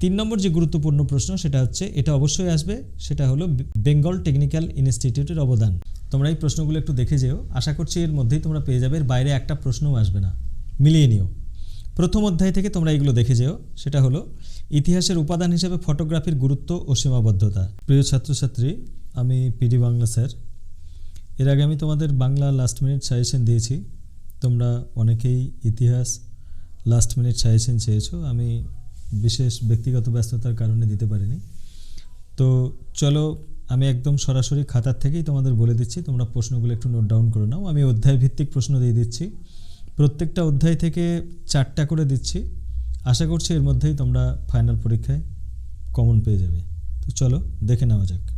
তিন নম্বর যে গুরুত্বপূর্ণ প্রশ্ন সেটা হচ্ছে, এটা অবশ্যই আসবে, সেটা হলো বেঙ্গল টেকনিক্যাল ইনস্টিটিউটের অবদান। তোমরা এই প্রশ্নগুলো একটু দেখে যেও, আশা করছি এর মধ্যেই তোমরা পেয়ে যাবে, এর বাইরে একটা প্রশ্নও আসবে না। মিলিয়ে নিও। প্রথম অধ্যায় থেকে তোমরা এগুলো দেখে যেও, সেটা হলো, ইতিহাসের উপাদান হিসেবে ফটোগ্রাফির গুরুত্ব ও সীমাবদ্ধতা। প্রিয় ছাত্রছাত্রী, আমি পিডি বাংলা স্যার। এর আগে আমি তোমাদের বাংলা লাস্ট মিনিট সাজেশন দিয়েছি। তোমরা অনেকেই ইতিহাস লাস্ট মিনিট সাজেশন চেয়েছো। আমি বিশেষ ব্যক্তিগত ব্যস্ততার কারণে দিতে পারিনি। তো চলো, আমি একদম সরাসরি খাতার থেকেই তোমাদের বলে দিচ্ছি, তোমরা প্রশ্নগুলো একটু নোট ডাউন করে নাও। আমি অধ্যায় ভিত্তিক প্রশ্ন দিয়ে দিচ্ছি। প্রত্যেকটা অধ্যায় থেকে চারটা করে দিচ্ছি। আশা করছি এর মধ্যেই তোমরা ফাইনাল পরীক্ষায় কমন পেয়ে যাবে। তো চলো, দেখে নেওয়া যাক।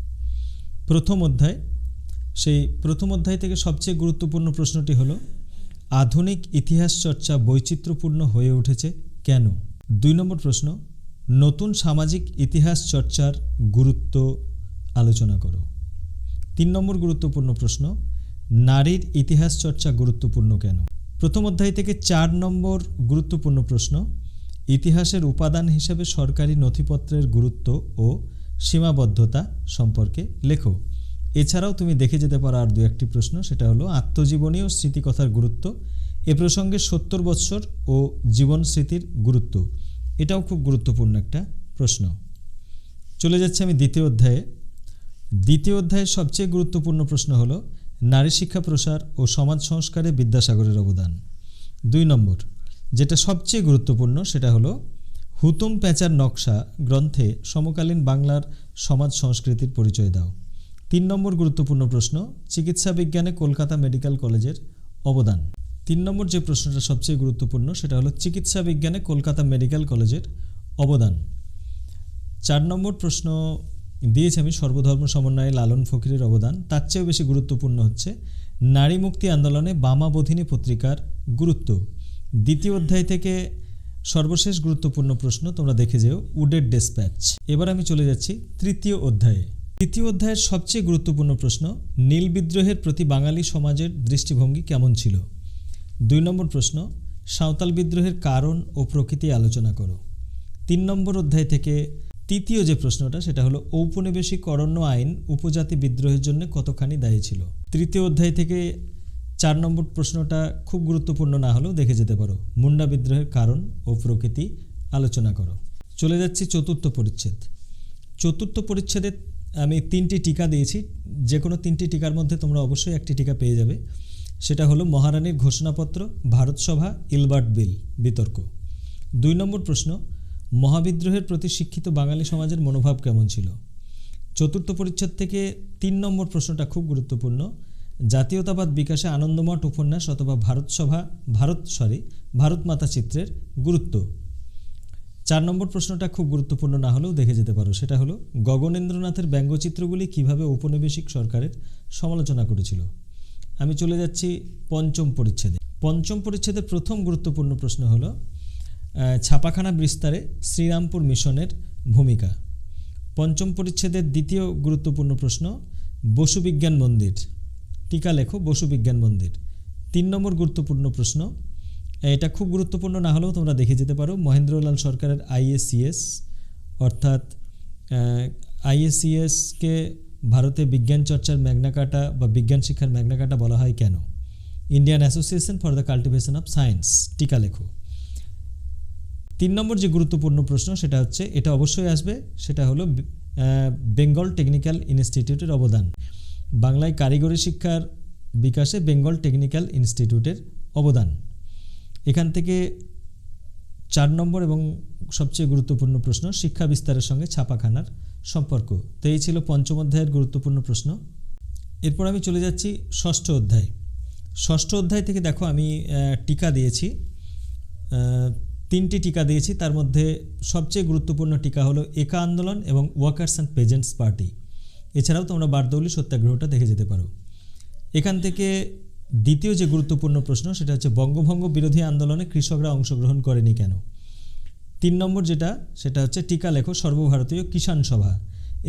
প্রথম অধ্যায়। সেই প্রথম অধ্যায় থেকে সবচেয়ে গুরুত্বপূর্ণ প্রশ্নটি হলো, আধুনিক ইতিহাস চর্চা বৈচিত্র্যপূর্ণ হয়ে উঠেছে কেন? দুই নম্বর প্রশ্ন, নতুন সামাজিক ইতিহাস চর্চার গুরুত্ব আলোচনা করো। তিন নম্বর গুরুত্বপূর্ণ প্রশ্ন, নারীর ইতিহাস চর্চা গুরুত্বপূর্ণ কেন? প্রথম অধ্যায় থেকে চার নম্বর গুরুত্বপূর্ণ প্রশ্ন, ইতিহাসের উপাদান হিসেবে সরকারি নথিপত্রের গুরুত্ব ও সীমাবদ্ধতা সম্পর্কে লেখো। এছাড়াও তুমি দেখে যেতে পারো আর দু একটি প্রশ্ন, সেটা হলো, আত্মজীবনী ও স্মৃতিকথার গুরুত্ব এ প্রসঙ্গে সত্তর বৎসর ও জীবন স্মৃতির গুরুত্ব। এটাও খুব গুরুত্বপূর্ণ একটা প্রশ্ন। চলে যাচ্ছে আমি দ্বিতীয় অধ্যায়ে। দ্বিতীয় অধ্যায়ের সবচেয়ে গুরুত্বপূর্ণ প্রশ্ন হলো, নারী শিক্ষা প্রসার ও সমাজ সংস্কারে বিদ্যাসাগরের অবদান। দুই নম্বর, যেটা সবচেয়ে গুরুত্বপূর্ণ সেটা হলো, হুতুম প্যাঁচার নকশা গ্রন্থে সমকালীন বাংলার সমাজ সংস্কৃতির পরিচয় দাও। তিন নম্বর গুরুত্বপূর্ণ প্রশ্ন, চিকিৎসা বিজ্ঞানে কলকাতা মেডিকেল কলেজের অবদান। তিন নম্বর যে প্রশ্নটা সবচেয়ে গুরুত্বপূর্ণ, সেটা হলো চিকিৎসা বিজ্ঞানে কলকাতা মেডিকেল কলেজের অবদান। চার নম্বর প্রশ্ন দিয়েছি আমি, সর্বধর্ম সমন্বয়ে লালন ফকিরের অবদান। তার চেয়েও বেশি গুরুত্বপূর্ণ হচ্ছে, নারী মুক্তি আন্দোলনে বামাবোধিনী পত্রিকার গুরুত্ব। দ্বিতীয় অধ্যায় থেকে সর্বশেষ গুরুত্বপূর্ণ প্রশ্ন তোমরা দেখে যেও, উডের ডেসপ্যাচ। এবার আমি চলে যাচ্ছি তৃতীয় অধ্যায়ে। তৃতীয় অধ্যায়ের সবচেয়ে গুরুত্বপূর্ণ প্রশ্ন, নীল বিদ্রোহের প্রতি বাঙালি সমাজের দৃষ্টিভঙ্গি কেমন ছিল? দুই নম্বর প্রশ্ন, সাঁওতাল বিদ্রোহের কারণ ও প্রকৃতি আলোচনা করো। তিন নম্বর অধ্যায় থেকে তৃতীয় যে প্রশ্নটা, সেটা হলো ঔপনিবেশিক অরণ্য আইন উপজাতি বিদ্রোহের জন্য কতখানি দায়ী ছিল? তৃতীয় অধ্যায় থেকে চার নম্বর প্রশ্নটা খুব গুরুত্বপূর্ণ না হলেও দেখে যেতে পারো। মুন্ডা বিদ্রোহের কারণ ও প্রকৃতি আলোচনা করো। চলে যাচ্ছি চতুর্থ পরিচ্ছেদ। চতুর্থ পরিচ্ছেদে আমি তিনটি টিকা দিয়েছি। যে কোনো তিনটি টিকার মধ্যে তোমরা অবশ্যই একটি টিকা পেয়ে যাবে। সেটা হলো মহারানীর ঘোষণাপত্র ভারতসভা ইলবার্ট বিল, বিতর্ক। দুই নম্বর প্রশ্ন, মহাবিদ্রোহের প্রতি শিক্ষিত বাঙালি সমাজের মনোভাব কেমন ছিল? চতুর্থ পরিচ্ছেদ থেকে তিন নম্বর প্রশ্নটা খুব গুরুত্বপূর্ণ, জাতীয়তাবাদ বিকাশে আনন্দমঠ উপন্যাস অথবা ভারতসভা ভারত সরি ভারত মাতা চিত্রের গুরুত্ব। চার নম্বর প্রশ্নটা খুব গুরুত্বপূর্ণ না হলেও দেখে যেতে পারো, সেটা হলো গগনেন্দ্রনাথের ব্যঙ্গচিত্রগুলি কীভাবে ঔপনিবেশিক সরকারের সমালোচনা করেছিল? আমি চলে যাচ্ছি পঞ্চম পরিচ্ছেদে। পঞ্চম পরিচ্ছেদের প্রথম গুরুত্বপূর্ণ প্রশ্ন হলো ছাপাখানা বিস্তারে শ্রীরামপুর মিশনের ভূমিকা। পঞ্চম পরিচ্ছেদের দ্বিতীয় গুরুত্বপূর্ণ প্রশ্ন বসুবিজ্ঞান মন্দির। টিকা লেখো, বসু বিজ্ঞান মন্দির। তিন নম্বর গুরুত্বপূর্ণ প্রশ্ন, এটা খুব গুরুত্বপূর্ণ না হলেও তোমরা দেখে যেতে পারো, মহেন্দ্রলাল সরকারের আইএসসিএস অর্থাৎ আইএসসিএসকে ভারতে বিজ্ঞান চর্চার ম্যাগনাকাটা বা বিজ্ঞান শিক্ষার ম্যাগনাকাটা বলা হয় কেন? Indian association for the cultivation of science টিকা লেখো। তিন নম্বর যে গুরুত্বপূর্ণ প্রশ্ন, সেটা হচ্ছে, এটা অবশ্যই আসবে, সেটা হলো বেঙ্গল টেকনিক্যাল ইনস্টিটিউটের অবদান। বাংলায় কারিগরি শিক্ষার বিকাশে বেঙ্গল টেকনিক্যাল ইনস্টিটিউটের অবদান। এখান থেকে চার নম্বর এবং সবচেয়ে গুরুত্বপূর্ণ প্রশ্ন, শিক্ষা বিস্তারের সঙ্গে ছাপাখানার সম্পর্ক। তো এই ছিল পঞ্চম অধ্যায়ের গুরুত্বপূর্ণ প্রশ্ন। এরপর আমি চলে যাচ্ছি ষষ্ঠ অধ্যায়। ষষ্ঠ অধ্যায় থেকে দেখো আমি টিকা দিয়েছি। তিনটি টিকা দিয়েছি। তার মধ্যে সবচেয়ে গুরুত্বপূর্ণ টিকা হলো একা আন্দোলন এবং ওয়ার্কার্স অ্যান্ড পেজেন্টস পার্টি। এছাড়াও তোমরা বারদৌলি সত্যাগ্রহটা দেখে যেতে পারো। এখান থেকে দ্বিতীয় যে গুরুত্বপূর্ণ প্রশ্ন, সেটা হচ্ছে বঙ্গভঙ্গ বিরোধী আন্দোলনে কৃষকরা অংশগ্রহণ করেনি কেন? তিন নম্বর যেটা, সেটা হচ্ছে টিকা লেখো সর্বভারতীয় কিষাণ সভা।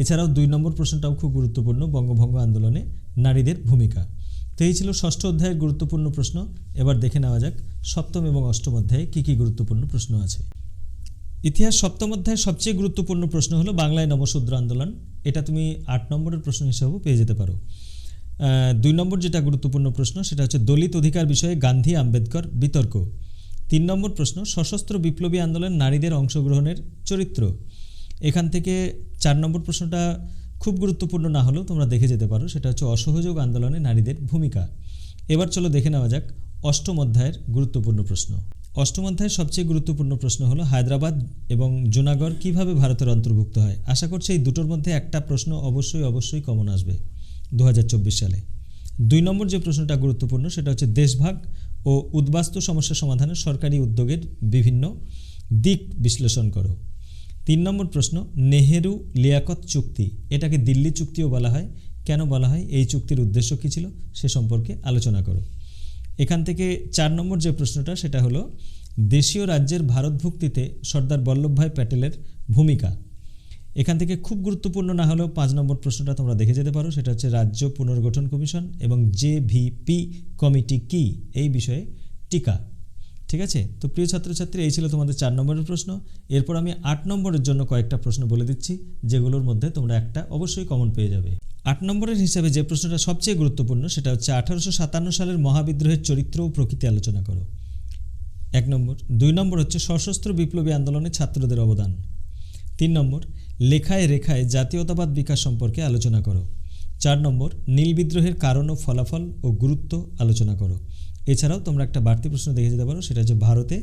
এছাড়াও দুই নম্বর প্রশ্নটাও খুব গুরুত্বপূর্ণ বঙ্গভঙ্গ আন্দোলনে নারীদের ভূমিকা। তো এই ছিল ষষ্ঠ অধ্যায়ের গুরুত্বপূর্ণ প্রশ্ন। এবার দেখে নেওয়া যাক সপ্তম এবং অষ্টম অধ্যায়ে কী কী গুরুত্বপূর্ণ প্রশ্ন আছে। ইতিহাস সপ্তম অধ্যায়ের সবচেয়ে গুরুত্বপূর্ণ প্রশ্ন হলো বাংলায় নবশূদ্র আন্দোলন। এটা তুমি আট নম্বরের প্রশ্ন হিসেবেও পেয়ে যেতে পারো। দুই নম্বর যেটা গুরুত্বপূর্ণ প্রশ্ন, সেটা হচ্ছে দলিত অধিকার বিষয়ে গান্ধী, আম্বেদকর বিতর্ক। তিন নম্বর প্রশ্ন, সশস্ত্র বিপ্লবী আন্দোলন নারীদের অংশগ্রহণের চরিত্র। এখান থেকে চার নম্বর প্রশ্নটা খুব গুরুত্বপূর্ণ না হলেও তোমরা দেখে যেতে পারো, সেটা হচ্ছে অসহযোগ আন্দোলনে নারীদের ভূমিকা। এবার চলো দেখে নেওয়া যাক অষ্টম অধ্যায়ের গুরুত্বপূর্ণ প্রশ্ন। অষ্টম অধ্যায়ের সবচেয়ে গুরুত্বপূর্ণ প্রশ্ন হলো, হায়দ্রাবাদ এবং জুনাগড় কীভাবে ভারতের অন্তর্ভুক্ত হয়? আশা করছি এই দুটোর মধ্যে একটা প্রশ্ন অবশ্যই অবশ্যই কমন আসবে। দু হাজার চব্বিশ সালে। দুই নম্বর যে প্রশ্নটা গুরুত্বপূর্ণ, সেটা হচ্ছে দেশভাগ ও উদ্বাস্তু সমস্যা সমাধানে সরকারি উদ্যোগের বিভিন্ন দিক বিশ্লেষণ করো। তিন নম্বর প্রশ্ন, নেহেরু লিয়াকত চুক্তি, এটাকে দিল্লি চুক্তিও বলা হয়। কেন বলা হয়? এই চুক্তির উদ্দেশ্য কী ছিল? সে সম্পর্কে আলোচনা করো। এখান থেকে চার নম্বর যে প্রশ্নটা, সেটা হলো, দেশীয় রাজ্যের ভারতভুক্তিতে সর্দার বল্লভভাই প্যাটেলের ভূমিকা। এখান থেকে খুব গুরুত্বপূর্ণ না হলেও পাঁচ নম্বর প্রশ্নটা তোমরা দেখে যেতে পারো, সেটা হচ্ছে রাজ্য পুনর্গঠন কমিশন এবং জেভিপি কমিটি কি এই বিষয়ে টিকা। ঠিক আছে? তো প্রিয় ছাত্রছাত্রী, এই ছিল তোমাদের চার নম্বরের প্রশ্ন। এরপর আমি আট নম্বরের জন্য কয়েকটা প্রশ্ন বলে দিচ্ছি, যেগুলোর মধ্যে তোমরা একটা অবশ্যই কমন পেয়ে যাবে। আট নম্বরের হিসাবে যে প্রশ্নটা সবচেয়ে গুরুত্বপূর্ণ, সেটা হচ্ছে আঠারোশো সাতান্ন সালের মহাবিদ্রোহের চরিত্র ও প্রকৃতি আলোচনা করো। এক নম্বর। দুই নম্বর হচ্ছে সশস্ত্র বিপ্লবী আন্দোলনে ছাত্রদের অবদান। তিন নম্বর, লেখায় রেখায় জাতীয়তাবাদ বিকাশ সম্পর্কে আলোচনা করো। চার নম্বর, নীল বিদ্রোহের কারণ ও ফলাফল ও গুরুত্ব আলোচনা করো। এছাড়াও তোমরা একটা বাড়তি প্রশ্ন দেখে যেতে পারো, সেটা হচ্ছে ভারতে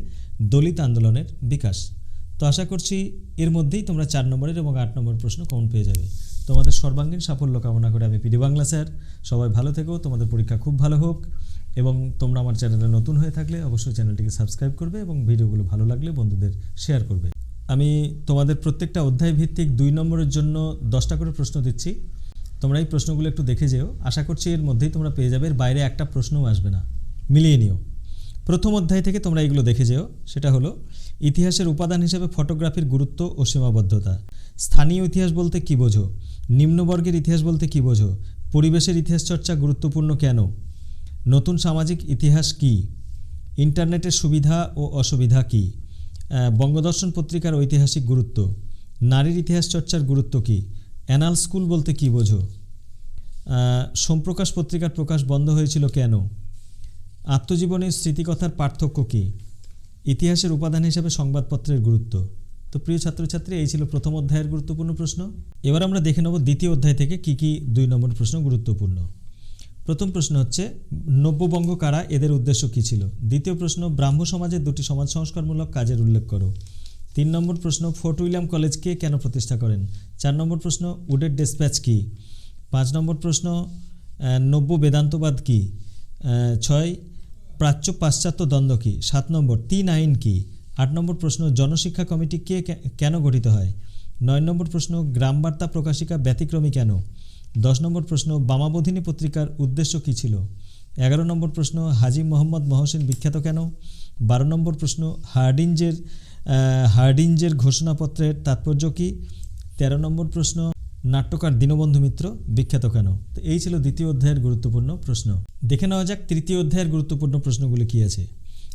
দলিত আন্দোলনের বিকাশ। তো আশা করছি এর মধ্যেই তোমরা চার নম্বরের এবং আট নম্বর প্রশ্ন কমন পেয়ে যাবে। তোমাদের সর্বাঙ্গীন সাফল্য কামনা করে আমি পিডি বাংলা স্যার। সবাই ভালো থেকো, তোমাদের পরীক্ষা খুব ভালো হোক এবং তোমরা আমার চ্যানেলে নতুন হয়ে থাকলে অবশ্যই চ্যানেলটিকে সাবস্ক্রাইব করবে এবং ভিডিওগুলো ভালো লাগলে বন্ধুদের শেয়ার করবে। আমি তোমাদের প্রত্যেকটা অধ্যায় ভিত্তিক দুই নম্বরের জন্য দশটা করে প্রশ্ন দিচ্ছি। তোমরা এই প্রশ্নগুলো একটু দেখে যেও। আশা করছি এর মধ্যেই তোমরা পেয়ে যাবে, এর বাইরে একটা প্রশ্নও আসবে না। মিলিয়ে নিও। প্রথম অধ্যায় থেকে তোমরা এগুলো দেখে যেও। সেটা হলো, ইতিহাসের উপাদান হিসেবে ফটোগ্রাফির গুরুত্ব ও সীমাবদ্ধতা। স্থানীয় ইতিহাস বলতে কী বোঝো? নিম্নবর্গের ইতিহাস বলতে কী বোঝো? পরিবেশের ইতিহাস চর্চা গুরুত্বপূর্ণ কেন? নতুন সামাজিক ইতিহাস কি? ইন্টারনেটের সুবিধা ও অসুবিধা কী? বঙ্গদর্শন পত্রিকার ঐতিহাসিক গুরুত্ব। নারীর ইতিহাস চর্চার গুরুত্ব কী? অ্যানাল স্কুল বলতে কী বোঝো? সোমপ্রকাশ পত্রিকার প্রকাশ বন্ধ হয়েছিল কেন? আত্মজীবনের স্মৃতিকথার পার্থক্য কী? ইতিহাসের উপাদান হিসাবে সংবাদপত্রের গুরুত্ব। তো প্রিয় ছাত্রছাত্রী, এই ছিল প্রথম অধ্যায়ের গুরুত্বপূর্ণ প্রশ্ন। এবার আমরা দেখে নেব দ্বিতীয় অধ্যায় থেকে কী কী দুই নম্বর প্রশ্ন গুরুত্বপূর্ণ। প্রথম প্রশ্ন হচ্ছে, নব্যবঙ্গ কারা, এদের উদ্দেশ্য কী ছিল? দ্বিতীয় প্রশ্ন, ব্রাহ্ম সমাজের দুটি সমাজ সংস্কারমূলক কাজের উল্লেখ করো। তিন নম্বর প্রশ্ন, ফোর্ট উইলিয়াম কলেজকে কেন প্রতিষ্ঠা করেন? চার নম্বর প্রশ্ন, উডের ডেসপ্যাচ কী? পাঁচ নম্বর প্রশ্ন নব্য বেদান্তবাদ কী? ছয়, প্রাচ্য পাশ্চাত্য দ্বন্দ্ব কী? সাত নম্বর, তিন আইন কী? আট নম্বর প্রশ্ন, জনশিক্ষা কমিটি কে- কেন গঠিত হয়? নয় নম্বর প্রশ্ন, গ্রামবার্তা প্রকাশিকা ব্যতিক্রমী কেন? দশ নম্বর প্রশ্ন, বামাবোধিনী পত্রিকার উদ্দেশ্য কী ছিল? এগারো নম্বর প্রশ্ন, হাজি মোহাম্মদ মহসেন বিখ্যাত কেন? বারো নম্বর প্রশ্ন, হার্ডিঞ্জের হার্ডিঞ্জের ঘোষণাপত্রের তাৎপর্য কী? তেরো নম্বর প্রশ্ন, নাট্যকার দীনবন্ধু মিত্র বিখ্যাত কেন? তো এই ছিল দ্বিতীয় অধ্যায়ের গুরুত্বপূর্ণ প্রশ্ন। দেখে নেওয়া যাক তৃতীয় অধ্যায়ের গুরুত্বপূর্ণ প্রশ্নগুলি কী আছে।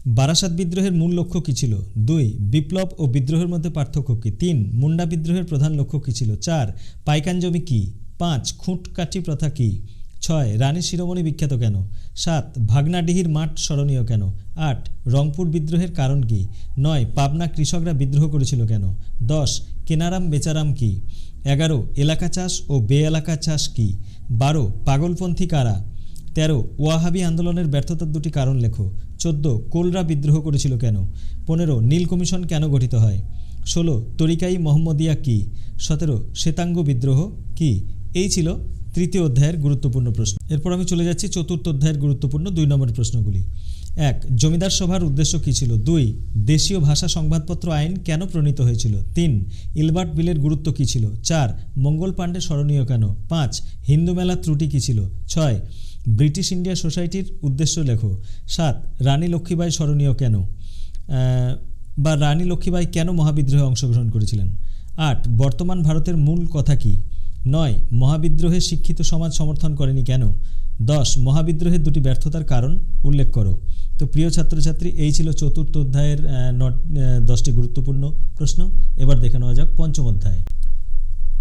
বারাসাত বিদ্রোহের মূল লক্ষ্য কী ছিল? দুই, বিপ্লব ও বিদ্রোহের মধ্যে পার্থক্য কী? তিন, মুন্ডা বিদ্রোহের প্রধান লক্ষ্য কী ছিল? চার, পাইকান জমি কী? পাঁচ খুঁটকাঠি প্রথা কী? ছয়, রানী শিরোমণি বিখ্যাত কেন? সাত, ভাগনাডিহির মাঠ স্মরণীয় কেন? আট, রংপুর বিদ্রোহের কারণ কী? নয়, পাবনা কৃষকরা বিদ্রোহ করেছিল কেন? দশ, কেনারাম বেচারাম কী? এগারো, এলাকা চাষ ও বে এলাকা চাষ কী? বারো, পাগলপন্থী কারা? তেরো, ওয়াহাবি আন্দোলনের ব্যর্থতার দুটি কারণ লেখো। চোদ্দ, কোলরা বিদ্রোহ করেছিল কেন? পনেরো, নীল কমিশন কেন গঠিত হয়? ষোলো, তরিকাই মোহাম্মদিয়া কী? সতেরো, শ্বেতাঙ্গ বিদ্রোহ কী? এই ছিল তৃতীয় অধ্যায়ের গুরুত্বপূর্ণ প্রশ্ন। এরপর আমি চলে যাচ্ছি চতুর্থ অধ্যায়ের গুরুত্বপূর্ণ দুই নম্বর প্রশ্নগুলি। এক, জমিদার সভার উদ্দেশ্য কী ছিল? দুই, দেশীয় ভাষা সংবাদপত্র আইন কেন প্রণীত হয়েছিল? তিন, ইলবার্ট বিলের গুরুত্ব কী ছিল? চার, মঙ্গল পাণ্ডে স্মরণীয় কেন? পাঁচ, হিন্দু মেলার ত্রুটি কী ছিল? ছয়, ব্রিটিশ ইন্ডিয়া সোসাইটির উদ্দেশ্য লেখো? সাত, রানী লক্ষ্মীবাই স্মরণীয় কেন? বা রানী লক্ষ্মীবাই কেন মহাবিদ্রোহে অংশগ্রহণ করেছিলেন? আট, বর্তমান ভারতের মূল কথা কী? নয়, মহাবিদ্রোহে শিক্ষিত সমাজ সমর্থন করেনি কেন? দশ, মহাবিদ্রোহের দুটি ব্যর্থতার কারণ উল্লেখ করো। তো প্রিয় ছাত্রছাত্রী, এই ছিল চতুর্থ অধ্যায়ের নট দশটি গুরুত্বপূর্ণ প্রশ্ন। এবার দেখে নেওয়া যাক পঞ্চম অধ্যায়।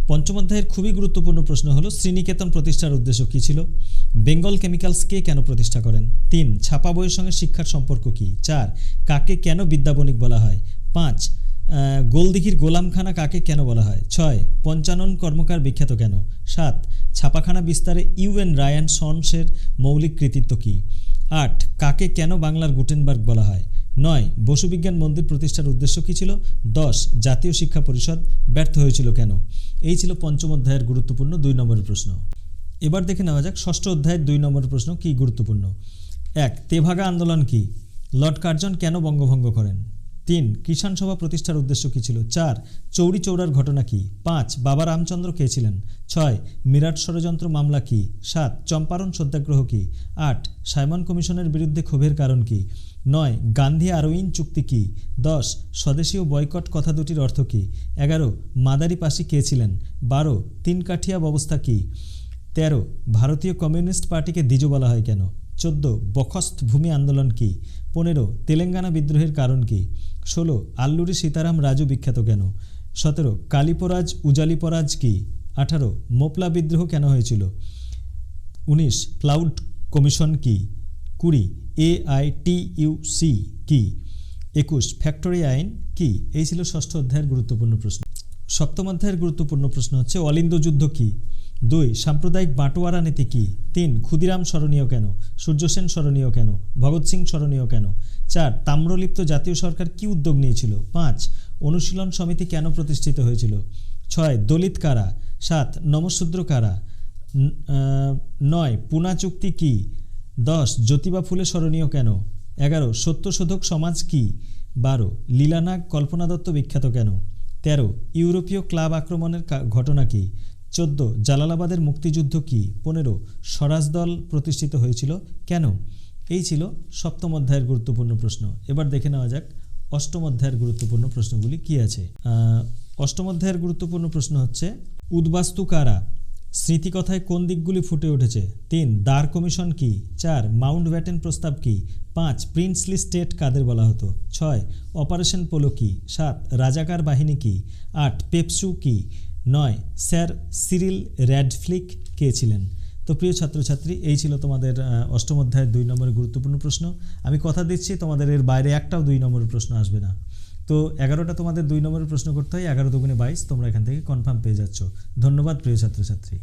পঞ্চম অধ্যায়ের খুবই গুরুত্বপূর্ণ প্রশ্ন হলো, শ্রীনিকেতন প্রতিষ্ঠার উদ্দেশ্য কী ছিল? বেঙ্গল কেমিক্যালস কে কেন প্রতিষ্ঠা করেন? তিন, ছাপা বইয়ের সঙ্গে শিক্ষার সম্পর্ক কী? চার, কাকে কেন বিদ্যাবণিক বলা হয়? পাঁচ গোলদিঘির গোলামখানা কাকে কেন বলা হয়? ছয়, পঞ্চানন কর্মকার বিখ্যাত কেন? সাত, ছাপাখানা বিস্তারে ইউএন রায়ান সনসের মৌলিক কৃতিত্ব কী? আট, কাকে কেন বাংলার গুটেনবার্গ বলা হয়? নয়, বসুবিজ্ঞান মন্দির প্রতিষ্ঠার উদ্দেশ্য কী ছিল? দশ, জাতীয় শিক্ষা পরিষদ ব্যর্থ হয়েছিল কেন? এই ছিল পঞ্চম অধ্যায়ের গুরুত্বপূর্ণ দুই নম্বরের প্রশ্ন। এবার দেখে নেওয়া যাক ষষ্ঠ অধ্যায়ের দুই নম্বরের প্রশ্ন কী গুরুত্বপূর্ণ। এক, তেভাগা আন্দোলন কি? লর্ড কার্জন কেন বঙ্গভঙ্গ করেন? তিন, কিষাণ সভা প্রতিষ্ঠার উদ্দেশ্য কী ছিল? চার, চৌরি চৌরার ঘটনা কি? পাঁচ, বাবা রামচন্দ্র কে ছিলেন? ছয়, মিরাট ষড়যন্ত্র মামলা কি? সাত, চম্পারণ সত্যাগ্রহ কি? আট, সাইমন কমিশনের বিরুদ্ধে ক্ষোভের কারণ কি? নয়, গান্ধী আরউইন চুক্তি কি? দশ, স্বদেশীয় বয়কট কথা দুটির অর্থ কী? এগারো মাদারি পাশি কে ছিলেন? বারো তিন কাঠিয়া ব্যবস্থা কী? তেরো, ভারতীয় কমিউনিস্ট পার্টিকে দ্বিজ বলা হয় কেন? চোদ্দ, বখস্ত ভূমি আন্দোলন কি? পনেরো, তেলেঙ্গানা বিদ্রোহের কারণ কি? ষোলো, আল্লুরি সীতারাম রাজু বিখ্যাত কেন? সতেরো, কালীপরাজ উজালিপরাজ কি? আঠারো, মোপলা বিদ্রোহ কেন হয়েছিল? উনিশ, ক্লাউড কমিশন কি? কুড়ি A I T U C কি? একুশ, ফ্যাক্টরি আইন কি? এই ছিল ষষ্ঠ অধ্যায়ের গুরুত্বপূর্ণ প্রশ্ন। সপ্তম অধ্যায়ের গুরুত্বপূর্ণ প্রশ্ন হচ্ছে, অলিন্দ যুদ্ধ কি? দুই, সাম্প্রদায়িক বাটোয়ারা নীতি কি? তিন, ক্ষুদিরাম স্মরণীয় কেন? সূর্যসেন স্মরণীয় কেন? ভগৎ সিং স্মরণীয় কেন? চার, তাম্রলিপ্ত জাতীয় সরকার কি উদ্যোগ নিয়েছিল? পাঁচ, অনুশীলন সমিতি কেন প্রতিষ্ঠিত হয়েছিল? ছয়, দলিত কারা? সাত, নমশূদ্র কারা? নয়, পুনা চুক্তি কি? দশ, জ্যোতিবা ফুলে স্মরণীয় কেন? এগারো, সত্যশোধক সমাজ কি? বারো, লীলানাগ কল্পনা দত্ত বিখ্যাত কেন? তেরো, ইউরোপীয় ক্লাব আক্রমণের ঘটনা কি? চোদ্দ, জালালাবাদের মুক্তিযুদ্ধ কি? পনেরো, স্বরাজ দল প্রতিষ্ঠিত হয়েছিল কেন? এই ছিল সপ্তম অধ্যায়ের গুরুত্বপূর্ণ প্রশ্ন। এবার দেখে নেওয়া যাক অষ্টম অধ্যায়ের গুরুত্বপূর্ণ প্রশ্নগুলি কি আছে। অষ্টম অধ্যায়ের গুরুত্বপূর্ণ প্রশ্ন হচ্ছে, উদ্বাস্তু কারা? স্মৃতিকথায় কোন দিকগুলি ফুটে উঠেছে? তিন দ্বার কমিশন কি? চার, মাউন্ট ব্যাটেন প্রস্তাব কি? পাঁচ, প্রিন্সলি স্টেট কাদের বলা হতো? ছয়, অপারেশন পোলো কি? সাত, রাজাকার বাহিনী কি? আট, পেপসু কি? নয়, স্যার সিরিল র্যাডফ্লিক কে ছিলেন? তো প্রিয় ছাত্রছাত্রী, এই ছিল তোমাদের অষ্টম অধ্যায়ের দুই নম্বরের গুরুত্বপূর্ণ প্রশ্ন। আমি কথা দিচ্ছি, তোমাদের এর বাইরে একটাও দুই নম্বরের প্রশ্ন আসবে না। তো এগারোটা তোমাদের দুই নম্বরের প্রশ্ন করতে হয়, এগারো দুগুণে বাইশ, তোমরা এখান থেকে কনফার্ম পেয়ে যাচ্ছ। ধন্যবাদ প্রিয় ছাত্রছাত্রী।